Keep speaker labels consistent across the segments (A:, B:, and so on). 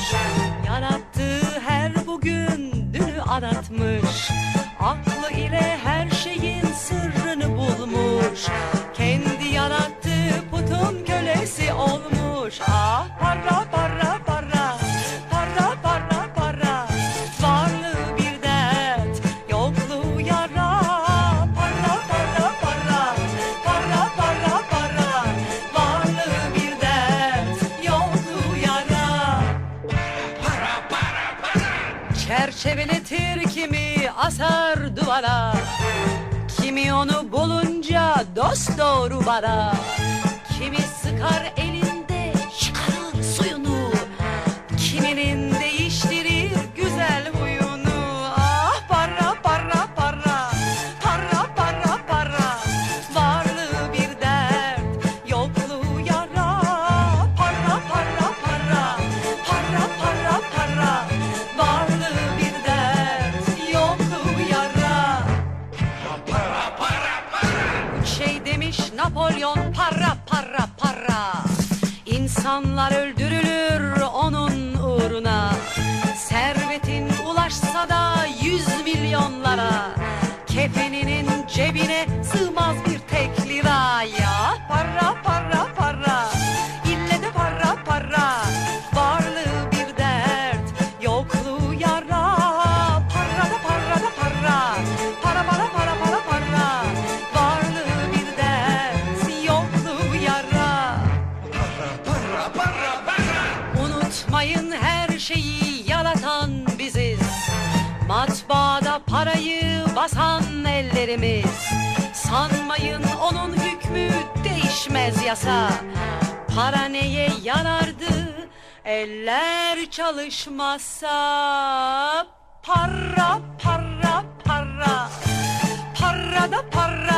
A: sunshine. Çerçeveletir kimi asar duvara Kimi onu bulunca dost doğru bara Kimi sıkar elinde Napolyon para para para. İnsanlar öldürülür onun uğruna. Servetin ulaşsa da yüz milyonlara. Kefeninin cebine sığmaz bir Matbaada parayı basan ellerimiz. Sanmayın onun hükmü değişmez yasa. Para neye yarardı? Eller çalışmazsa Para para para. Para da para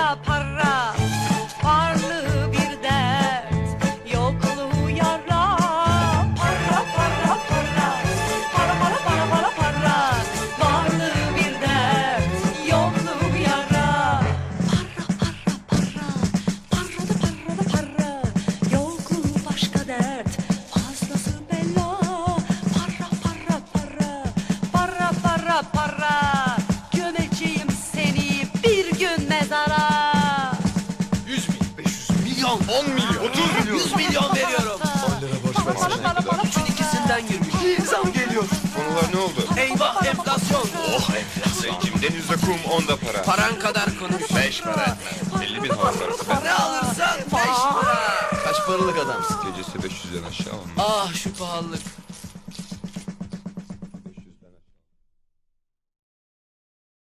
B: 500 milyon, 10 milyon, 30 milyon.
C: 100 milyon veriyorum.
B: 10 lira borç versene.
C: Üçün ikisinden girmiş.
B: Zam geliyor.
D: Konular ne oldu?
C: Eyvah enflasyon.
D: Oh enflasyon kim? Denizde kum onda para.
C: Paran kadar konuş.
D: Beş para etmez. 50 bin hava parası.
C: Ne alırsan 5 lira.
B: Kaç paralık adamsın?
D: Gecesi 500'den aşağı olmaz.
C: Ah şu pahalılık.